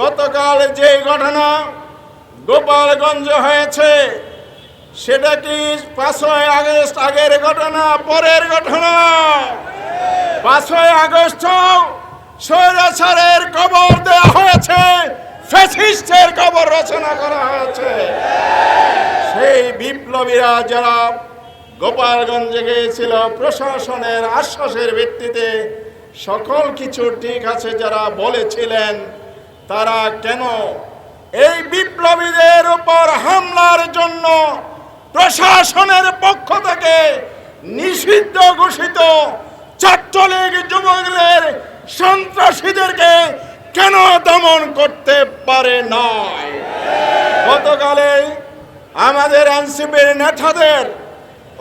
গতকাল যে ঘটনা গোপালগঞ্জ হয়েছে, সেটা কি পাঁচই আগস্ট আগের ঘটনা, পরের ঘটনা? পাঁচই আগস্ট স্বৈরাচারের কবর দেওয়া হয়েছে, ফ্যাসিস্টের কবর রচনা করা হয়েছে। সেই বিপ্লবীরা যারা গোপালগঞ্জে গিয়েছিল, প্রশাসনের আশ্বাসের ভিত্তিতে সকল কিছু ঠিক আছে যারা বলেছিলেন তারা কেন এই বিপ্লবীদের উপর হামলার জন্য প্রশাসনের পক্ষ থেকে নিষিদ্ধ ঘোষিত ছাত্রলীগ যুবকদের সন্ত্রাসীদেরকে কেন দমন করতে পারে নাই? গতকালে আমাদের এনসিপির নেতাদের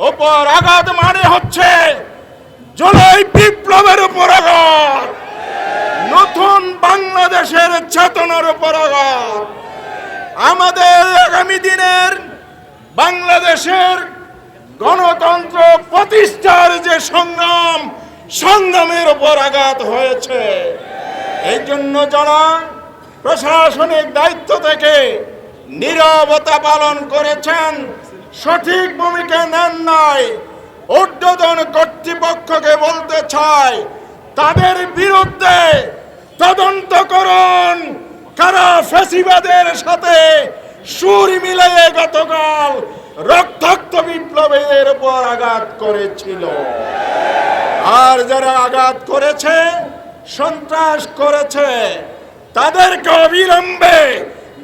উপর আঘাত মানে হচ্ছে জুলাই বিপ্লবের উপর আঘাত। বাংলাদেশের চেতনার উপর আঘাত আমাদের আগামী দিনের বাংলাদেশের গণতন্ত্র প্রতিষ্ঠার যে সংগ্রাম, সংগ্রামের উপর আঘাত হয়েছে। এই জন্য যারা প্রশাসনিক দায়িত্ব থেকে নীরবতা পালন করেছেন, সঠিক ভূমিকা নেন নাই, ঊর্ধ্বতন কর্তৃপক্ষকে বলতে চাই, তাদের বিরুদ্ধে তদন্ত করুন কারা ফেসিবাদের সাথে সুর মিলিয়ে গতকাল রক্তাক্ত বিপ্লবীদের উপর আঘাত করেছিল। আর যারা আঘাত করেছে, সন্ত্রাস করেছে, তাদেরকে অবিলম্বে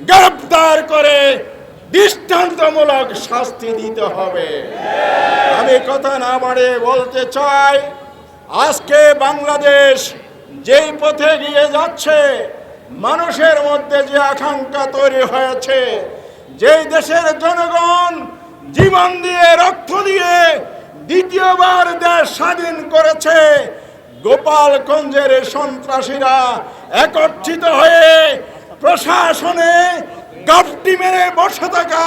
গ্রেপ্তার করে দৃষ্টান্তমূলক শাস্তি দিতে হবে। আমি কথা না বাড়ে বলতে চাই, আজকে বাংলাদেশ যেই পথে গিয়ে যাচ্ছে, মানুষের মধ্যে যে আকাঙ্ক্ষা তৈরি হয়েছে, যেই দেশের জনগণ জীবন দিয়ে, রক্ত দিয়ে দ্বিতীয়বার দেশ স্বাধীন করেছে, গোপালগঞ্জের সন্ত্রাসীরা একত্রিত হয়ে প্রশাসনে গাপটি মেরে বসে থাকা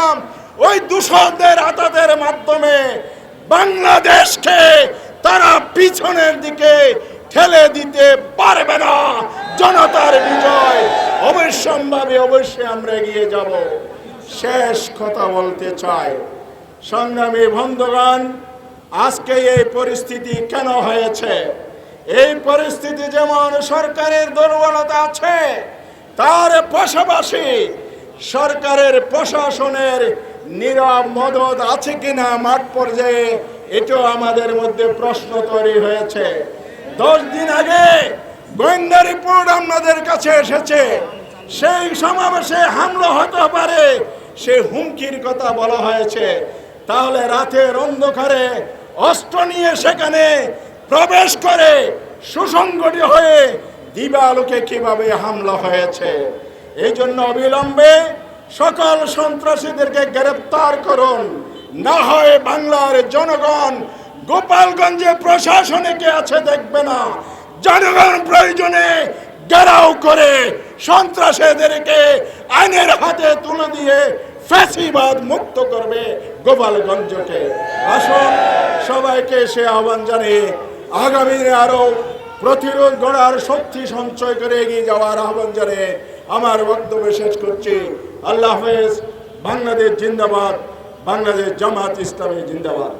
ওই দূষণদের আতাতের মাধ্যমে বাংলাদেশকে তারা পিছনের দিকে ঠেলে দিতে পারবে না। জনতার বিজয়। অবশ্যম্ভাবে অবশ্যই আমরা এগিয়ে যাব। শেষ কথা বলতে চাই। সংগ্রামী বন্ধুগণ, আজকে এই পরিস্থিতি কেন হয়েছে? এই পরিস্থিতি যেমন সরকারের দুর্বলতা আছে, তার পাশাপাশি সরকারের প্রশাসনের নীরব মদত আছে কিনা মাঠ পর্যায়ে, এটাও আমাদের মধ্যে প্রশ্ন তৈরি হয়েছে। দশ দিন আগে গোয়েন্দা রিপোর্ট আপনাদের কাছে এসেছে। সেই সমাবেশে হামলা হতে পারে, সে হুমকির কথা বলা হয়েছে। তাহলে রাতের অন্ধকারে অস্ত্র নিয়ে সেখানে প্রবেশ করে সুসংগঠিত হয়ে দিবালোকে কীভাবে হামলা হয়েছে? এই জন্য অবিলম্বে সকল সন্ত্রাসীদেরকে গ্রেপ্তার করুন। না হয় বাংলার জনগণ গোপালগঞ্জে প্রশাসনে কে আছে দেখবে না? জনগণ প্রয়োজনে গেরাও করে সন্ত্রাসীদেরকে আইনের হাতে তুলে দিয়ে ফ্যাসিবাদ মুক্ত করবে গোপালগঞ্জকে। আসুন সবাইকে সে আহ্বান জানিয়ে আগামী দিনে আরও প্রতিরোধ গড়ার শক্তি সঞ্চয় করে এগিয়ে যাওয়ার আহ্বান জানিয়ে আমার বক্তব্য শেষ করছি। আল্লাহ হাফেজ, বাংলাদেশ জিন্দাবাদ, বাংলাদেশ জামাত ইসলামী জিন্দাবাদ।